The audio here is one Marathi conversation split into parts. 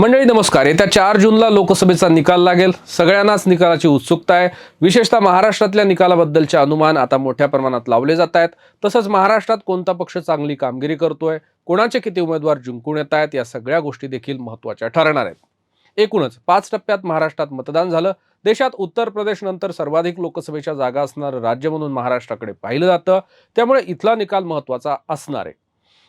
मंडळी नमस्कार. येत्या चार जूनला लोकसभेचा निकाल लागेल. सगळ्यांनाच निकालाची उत्सुकता आहे. विशेषतः महाराष्ट्रातल्या निकालाबद्दलचे अनुमान आता मोठ्या प्रमाणात लावले जात आहेत. तसंच महाराष्ट्रात कोणता पक्ष चांगली कामगिरी करतोय कोणाचे किती उमेदवार जिंकून येत आहेत या सगळ्या गोष्टी देखील महत्त्वाच्या ठरणार आहेत. एकूणच पाच टप्प्यात महाराष्ट्रात मतदान झालं. देशात उत्तर प्रदेश नंतर सर्वाधिक लोकसभेच्या जागा असणारं राज्य म्हणून महाराष्ट्राकडे पाहिलं जातं. त्यामुळे इथला निकाल महत्त्वाचा असणार आहे.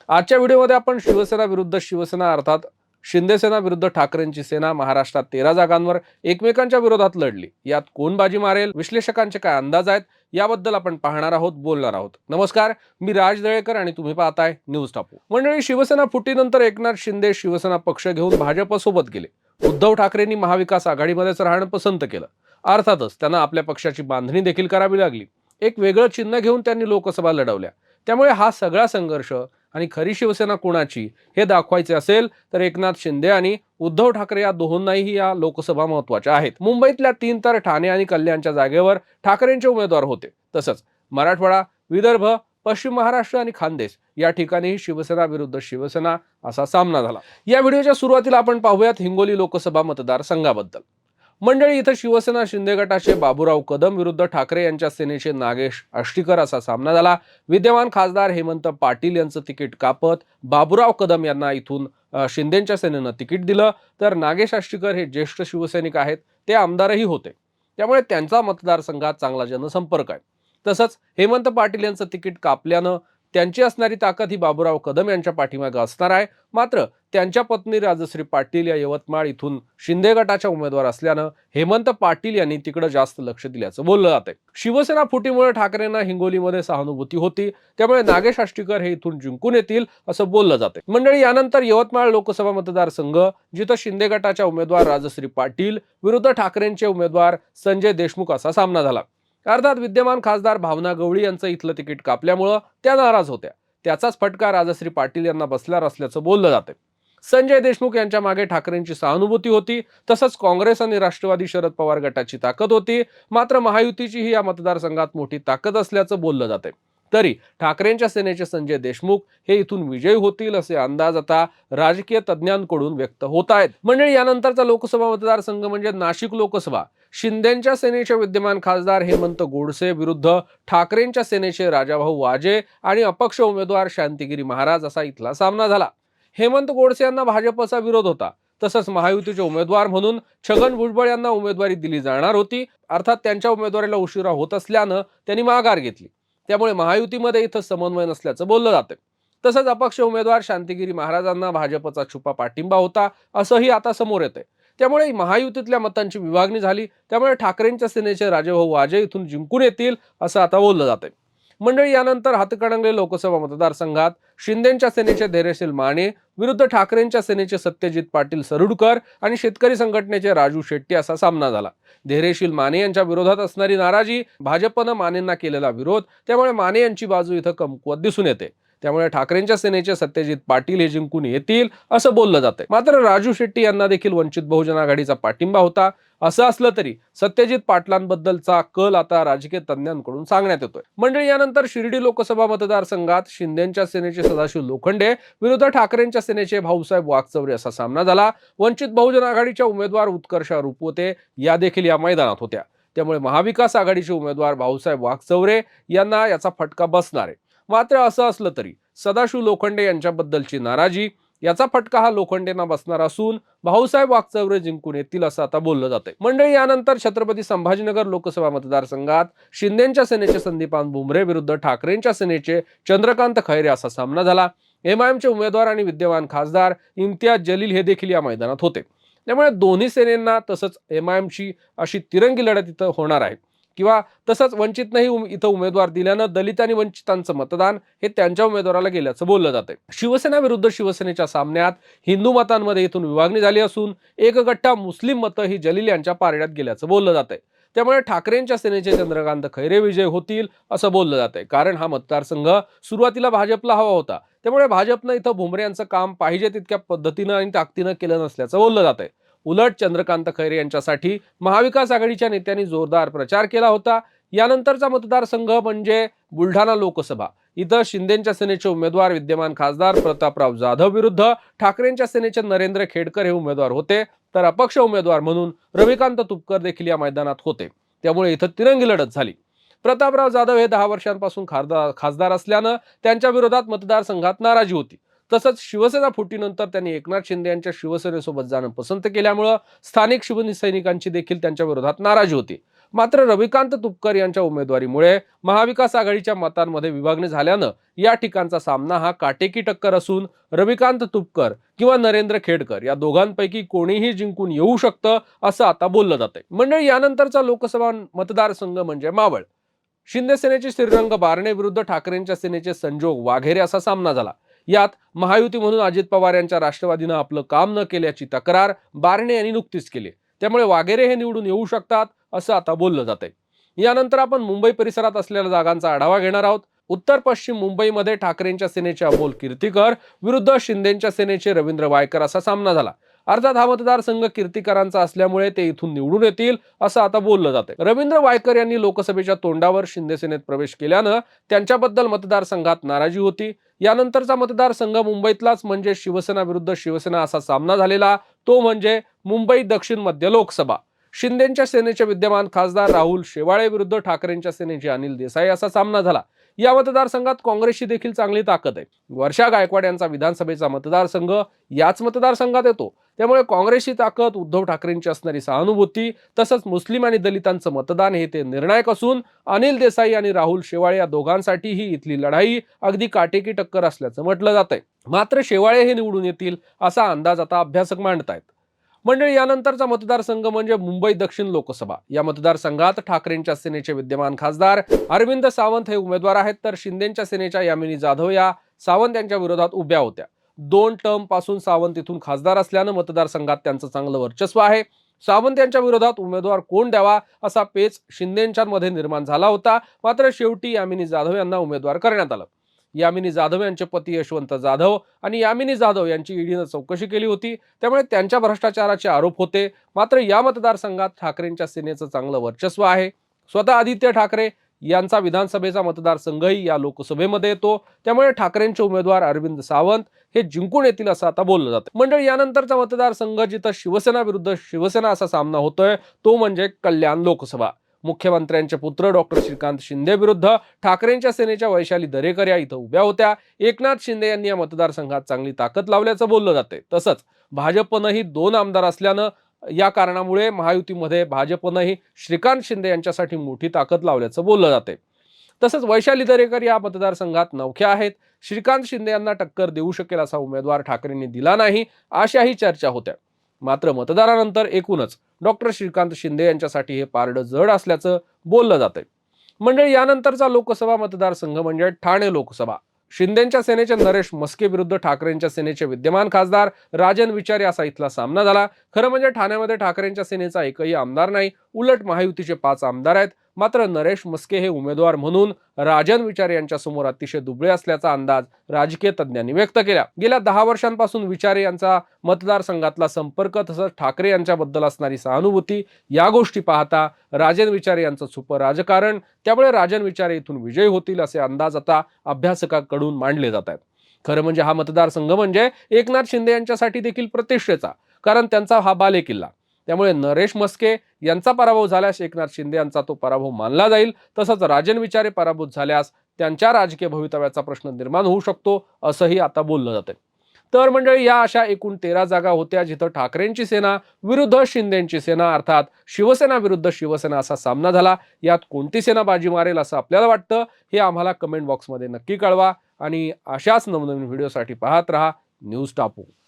आजच्या व्हिडिओमध्ये आपण शिवसेना विरुद्ध शिवसेना अर्थात शिंदेसेना विरुद्ध ठाकरेंची सेना महाराष्ट्रात तेरा जागांवर एकमेकांच्या विरोधात लढली. यात कोण बाजी मारेल? विश्लेषकांचे काय अंदाज आहेत? याबद्दल आपण पाहणार आहोत बोलणार आहोत. नमस्कार मी राज दळेकर आणि तुम्ही पाहताय न्यूज टापू. मंडळी शिवसेना फुटीनंतर एकनाथ शिंदे शिवसेना पक्ष घेऊन भाजपसोबत गेले. उद्धव ठाकरेंनी महाविकास आघाडीमध्येच राहणं पसंत केलं. अर्थातच त्यांना आपल्या पक्षाची बांधणी देखील करावी लागली. एक वेगळं चिन्ह घेऊन त्यांनी लोकसभा लढवल्या. त्यामुळे हा सगळा संघर्ष आणि खरी शिवसेना कोणाची हे दाखवायचे असेल तर एकनाथ शिंदे आणि उद्धव ठाकरे या दोहोंनाही या लोकसभा महत्त्वाच्या आहेत. मुंबईतल्या तीन तर ठाणे आणि कल्याणच्या जागेवर ठाकरेंचे उमेदवार होते. तसंच मराठवाडा विदर्भ पश्चिम महाराष्ट्र आणि खानदेश या ठिकाणीही शिवसेना विरुद्ध शिवसेना असा सामना झाला. या व्हिडिओच्या सुरुवातीला आपण पाहूयात हिंगोली लोकसभा मतदारसंघाबद्दल. मंडळी इथं शिवसेना शिंदे गटाचे बाबूराव कदम विरुद्ध ठाकरे यांच्या सेनेचे नागेश आष्टीकर असा सामना झाला. विद्यमान खासदार हेमंत पाटील यांचं तिकीट कापत बाबूराव कदम यांना इथून शिंदेच्या सेनेनं तिकीट दिलं. तर नागेश आष्टीकर हे ज्येष्ठ शिवसैनिक आहेत. ते आमदारही होते. त्यामुळे त्यांचा मतदारसंघात चांगला जनसंपर्क आहे. तसंच हेमंत पाटील यांचं तिकीट कापल्यानं त्यांची असणारी ताकद ही बाबूराव कदम यांच्या पाठीमागे असणार आहे. मात्र त्यांच्या पत्नी राजश्री पाटील या यवतमाळ इथून शिंदे गटाच्या उमेदवार असल्यानं हेमंत पाटील यांनी तिकडे जास्त लक्ष दिल्याचं बोललं जातंय. शिवसेना फुटीमुळे ठाकरेंना हिंगोलीमध्ये सहानुभूती होती. त्यामुळे नागेश आष्टीकर हे इथून जिंकून येतील असं बोललं जाते मंडळी यानंतर यवतमाळ लोकसभा मतदारसंघ जिथं शिंदे गटाच्या उमेदवार राजश्री पाटील विरुद्ध ठाकरेंचे उमेदवार संजय देशमुख असा सामना झाला. अर्थात विद्यमान खासदार भावना गवळी यांचं इथलं तिकीट कापल्यामुळं त्या नाराज होत्या. त्याचाच फटका राजश्री पाटील यांना बसल्यावर असल्याचं बोललं जातं संजय देशमुख यांच्या मागे ठाकरेंची सहानुभूती होती तसंच काँग्रेस आणि राष्ट्रवादी शरद पवार गटाची ताकद होती मात्र महायुतीचीही या मतदारसंघात मोठी ताकद असल्याचं बोललं जाते तरी ठाकरेंच्या सेनेचे संजय देशमुख हे इथून विजयी होतील असे अंदाज आता राजकीय तज्ज्ञांकडून व्यक्त होत आहेत. म्हणजे यानंतरचा लोकसभा मतदारसंघ म्हणजे नाशिक लोकसभा. शिंदेच्या सेनेचे विद्यमान खासदार हेमंत गोडसे विरुद्ध ठाकरेंच्या सेनेचे राजाभाऊ वाजे आणि अपक्ष उमेदवार शांतिगिरी महाराज असा इथला सामना झाला. हेमंत गोडसे यांना भाजपचा विरोध होता. तसंच महायुतीचे उमेदवार म्हणून छगन भुजबळ यांना उमेदवारी दिली जाणार होती. अर्थात त्यांच्या उमेदवारीला उशिरा होत असल्यानं त्यांनी माघार घेतली. त्यामुळे महायुतीमध्ये इथं समन्वय नसल्याचं बोललं जातं तसंच अपक्ष उमेदवार शांतिगिरी महाराजांना भाजपचा छुपा पाठिंबा होता असंही आता समोर येतंय. त्यामुळे महायुतीतल्या मतांची विभागणी झाली त्यामुळे ठाकरेंच्या सेनेचे राजेभाऊ वाजे इथून जिंकून येतील असं आता बोललं जातंय. मंडळी यानंतर हातकणंगले लोकसभा मतदारसंघात शिंदेच्या सेनेचे धैर्यशील माने विरुद्ध ठाकरेंच्या सेनेचे सत्यजित पाटील सरुडकर आणि शेतकरी संघटनेचे राजू शेट्टी असा सामना झाला. धैर्यशील माने यांच्या विरोधात असणारी नाराजी भाजपनं मानेंना केलेला विरोध त्यामुळे माने यांची बाजू इथं कमकुवत दिसून येते. त्यामुळे ठाकरेंच्या सेनेचे सत्यजित पाटील हे जिंकून येतील असं बोललं जातंय. मात्र राजू शेट्टी यांना देखील वंचित बहुजन आघाडीचा पाठिंबा होता. असं असलं तरी सत्यजित पाटलांबद्दलचा कल आता राजकीय तज्ज्ञांकडून सांगण्यात येतोय. मंडळी यानंतर शिर्डी लोकसभा मतदारसंघात शिंदेच्या सेनेचे सदाशिव लोखंडे विरुद्ध ठाकरेंच्या सेनेचे भाऊसाहेब वाघचौरे असा सामना झाला. वंचित बहुजन आघाडीच्या उमेदवार उत्कर्षा रुपवते या देखील या मैदानात होत्या. त्यामुळे महाविकास आघाडीचे उमेदवार भाऊसाहेब वाघचौरे यांना याचा फटका बसणार आहे. मात्र असं असलं तरी सदाशिव लोखंडे यांच्याबद्दलची नाराजी याचा फटका हा लोखंडेंना बसणार असून भाऊसाहेब वागचौरे जिंकून येतील असं आता बोललं जातंय. मंडळी यानंतर छत्रपती संभाजीनगर लोकसभा मतदारसंघात शिंदेच्या सेनेचे संदीपान भुमरे विरुद्ध ठाकरेंच्या सेनेचे चंद्रकांत खैरे असा सामना झाला. एमआयएमचे उमेदवार आणि विद्यमान खासदार इम्तियाज जलील हे देखील या मैदानात होते. त्यामुळे दोन्ही सेनेंना तसंच एमआयएमची अशी तिरंगी लढत इथं होणार आहे. किंवा तसंच वंचितनंही उम- इथं उमेदवार दिल्यानं दलित आणि वंचितांचं मतदान हे त्यांच्या उमेदवाराला गेल्याचं बोललं जातंय. शिवसेना विरुद्ध शिवसेनेच्या सामन्यात हिंदू मतांमध्ये इथून विभागणी झाली असून एक गट्टा मुस्लिम मतं ही जलील यांच्या पारड्यात गेल्याचं बोललं जातंय. त्यामुळे ठाकरेंच्या सेनेचे चंद्रकांत खैरे विजय होतील असं बोललं जातंय. कारण हा मतदारसंघ सुरुवातीला भाजपला हवा होता. त्यामुळे भाजपनं इथं भुमरे यांचं काम पाहिजे तितक्या पद्धतीनं आणि ताकदीनं केलं नसल्याचं बोललं जातंय. उलट चंद्रकांत खैरे यांच्यासाठी महाविकास आघाडीच्या नेत्यांनी जोरदार प्रचार केला होता. यानंतरचा मतदारसंघ म्हणजे बुलढाणा लोकसभा. इथं शिंदेच्या सेनेचे उमेदवार विद्यमान खासदार प्रतापराव जाधव विरुद्ध ठाकरेंच्या सेनेचे नरेंद्र खेडकर हे उमेदवार होते. तर अपक्ष उमेदवार म्हणून रविकांत तुपकर देखील या मैदानात होते. त्यामुळे इथं तिरंगी लढत झाली. प्रतापराव जाधव हे दहा वर्षांपासून खासदार खासदार असल्यानं त्यांच्या विरोधात मतदारसंघात नाराजी होती. तसंच शिवसेना फुटीनंतर त्यांनी एकनाथ शिंदे यांच्या शिवसेनेसोबत जाणं पसंत केल्यामुळं स्थानिक शिवसैनिकांची देखील त्यांच्या विरोधात नाराजी होती. मात्र रविकांत तुपकर यांच्या उमेदवारीमुळे महाविकास आघाडीच्या मतांमध्ये विभागणी झाल्यानं या ठिकाणचा सामना हा काटेकी टक्कर असून रविकांत तुपकर किंवा नरेंद्र खेडकर या दोघांपैकी कोणीही जिंकून येऊ शकतं असं आता बोललं जातंय. मंडळी यानंतरचा लोकसभा मतदारसंघ म्हणजे मावळ. शिंदे सेनेचे श्रीरंग बारणे विरुद्ध ठाकरेंच्या सेनेचे संजोग वाघेरे असा सामना झाला. यात महायुती म्हणून अजित पवार यांच्या राष्ट्रवादीनं आपलं काम न केल्याची तक्रार बारणे यांनी नुकतीच केली. त्यामुळे वाघेरे हे निवडून येऊ शकतात असं आता बोललं जात आहे यानंतर आपण मुंबई परिसरात असलेल्या जागांचा आढावा घेणार आहोत. उत्तर पश्चिम मुंबईमध्ये ठाकरेंच्या सेनेचे अमोल कीर्तीकर विरुद्ध शिंदेच्या सेनेचे रवींद्र वायकर असा सामना झाला. अर्थात हा मतदारसंघ कीर्तिकारांचा असल्यामुळे ते इथून निवडून येतील असं आता बोललं जातंय. रवींद्र वायकर यांनी लोकसभेच्या तोंडावर शिंदेसेनेत प्रवेश केल्यानं त्यांच्याबद्दल मतदारसंघात नाराजी होती. यानंतरचा मतदारसंघ मुंबईतलाच म्हणजे शिवसेना विरुद्ध शिवसेना असा सामना झालेला तो म्हणजे मुंबई दक्षिण मध्य लोकसभा. शिंदेच्या सेनेचे विद्यमान खासदार राहुल शेवाळे विरुद्ध ठाकरेंच्या सेनेचे अनिल देसाई असा सामना झाला. या मतदारसंघात काँग्रेसची देखील चांगली ताकद आहे. वर्षा गायकवाड यांचा विधानसभेचा मतदारसंघ याच मतदारसंघात येतो. त्यामुळे काँग्रेसची ताकद उद्धव ठाकरेंची असणारी सहानुभूती तसंच मुस्लिम आणि दलितांचं मतदान हे ते निर्णायक असून अनिल देसाई आणि राहुल शेवाळे या दोघांसाठी ही इथली लढाई अगदी काटेकी टक्कर असल्याचं म्हटलं जात आहे मात्र शेवाळे हे निवडून येतील असा अंदाज आता अभ्यासक मांडतायत. मंडळी यानंतरचा मतदारसंघ म्हणजे मुंबई दक्षिण लोकसभा. या मतदारसंघात ठाकरेंच्या सेनेचे विद्यमान खासदार अरविंद सावंत हे उमेदवार आहेत. तर शिंदेच्या सेनेच्या यामिनी जाधव या सावंत यांच्या विरोधात उभ्या होत्या. दोन टर्मपासून सावंत इथून खासदार असल्यानं मतदारसंघात त्यांचं चांगलं वर्चस्व आहे. सावंत यांच्या विरोधात उमेदवार कोण द्यावा असा पेच शिंदेच्या निर्माण झाला होता. मात्र शेवटी यामिनी जाधव यांना उमेदवार करण्यात आलं. यामिनी जाधव यांचे पती यशवंत जाधव आणि यामिनी जाधव यांची ईडीनं चौकशी केली होती. त्यामुळे त्यांच्या भ्रष्टाचाराचे आरोप होते. मात्र या मतदारसंघात ठाकरेंच्या सेनेचं चांगलं वर्चस्व आहे. स्वतः आदित्य ठाकरे यांचा विधानसभेचा मतदारसंघही या लोकसभेमध्ये येतो. त्यामुळे ठाकरेंचे उमेदवार अरविंद सावंत हे जिंकून येतील असं आता बोललं जातं. मंडळ यानंतरचा मतदारसंघ जिथं शिवसेना विरुद्ध शिवसेना असा सामना होतोय तो म्हणजे कल्याण लोकसभा. मुख्यमंत्र्यांचे पुत्र डॉक्टर श्रीकांत शिंदे विरुद्ध ठाकरेंच्या सेनेच्या वैशाली दरेकर या इथं उभ्या होत्या. एकनाथ शिंदे यांनी या मतदारसंघात चांगली ताकद लावल्याचं बोललं जाते तसंच भाजपनंही दोन आमदार असल्यानं या कारणामुळे महायुतीमध्ये भाजपनंही श्रीकांत शिंदे यांच्यासाठी मोठी ताकद लावल्याचं बोललं जाते तसंच वैशाली दरेकर या मतदारसंघात नवख्या आहेत. श्रीकांत शिंदे यांना टक्कर देऊ शकेल असा उमेदवार ठाकरेंनी दिला नाही अशाही चर्चा होत्या. मात्र मतदारानंतर एकूणच डॉक्टर श्रीकांत शिंदे यांच्यासाठी हे पारडं जड असल्याचं बोललं जातंय. मंडळी यानंतरचा लोकसभा मतदारसंघ म्हणजे ठाणे लोकसभा. शिंदेच्या सेनेचे नरेश मस्के विरुद्ध ठाकरेंच्या सेनेचे विद्यमान खासदार राजन विचार असा इथला सामना झाला. खरं म्हणजे ठाण्यामध्ये ठाकरेंच्या सेनेचा एकही आमदार नाही उलट महायुतीचे पाच आमदार आहेत. मात्र नरेश मस्के हे उमेदवार म्हणून राजन विचारे यांच्या समोर अतिशय दुबळे असल्याचा अंदाज राजकीय तज्ज्ञांनी व्यक्त केला. गेल्या दहा वर्षांपासून विचारे यांचा मतदारसंघातला संपर्क तसंच ठाकरे यांच्याबद्दल असणारी सहानुभूती या गोष्टी पाहता राजन विचारे यांचं छुपं राजकारण त्यामुळे राजन विचारे इथून विजयी होतील असे अंदाज आता अभ्यासकाकडून मांडले जात आहेत. खरं म्हणजे हा मतदारसंघ म्हणजे एकनाथ शिंदे यांच्यासाठी देखील प्रतिष्ठेचा कारण त्यांचा हा बालेकिल्ला. त्यामुळे नरेश मस्के यांचा पराभव झाल्यास एकनाथ शिंदे यांचा तो पराभव मानला जाईल. तसंच राजन विचारे पराभूत झाल्यास त्यांच्या राजकीय भवितव्याचा प्रश्न निर्माण होऊ शकतो असंही आता बोललं जातं तर मंडळी या अशा एकूण तेरा जागा होत्या जिथं ठाकरेंची सेना विरुद्ध शिंदेची सेना अर्थात शिवसेना विरुद्ध शिवसेना असा सामना झाला. यात कोणती सेना बाजी मारेल असं आपल्याला वाटतं हे आम्हाला कमेंट बॉक्समध्ये नक्की कळवा. आणि अशाच नवनवीन व्हिडिओसाठी पाहत रहा न्यूज टापू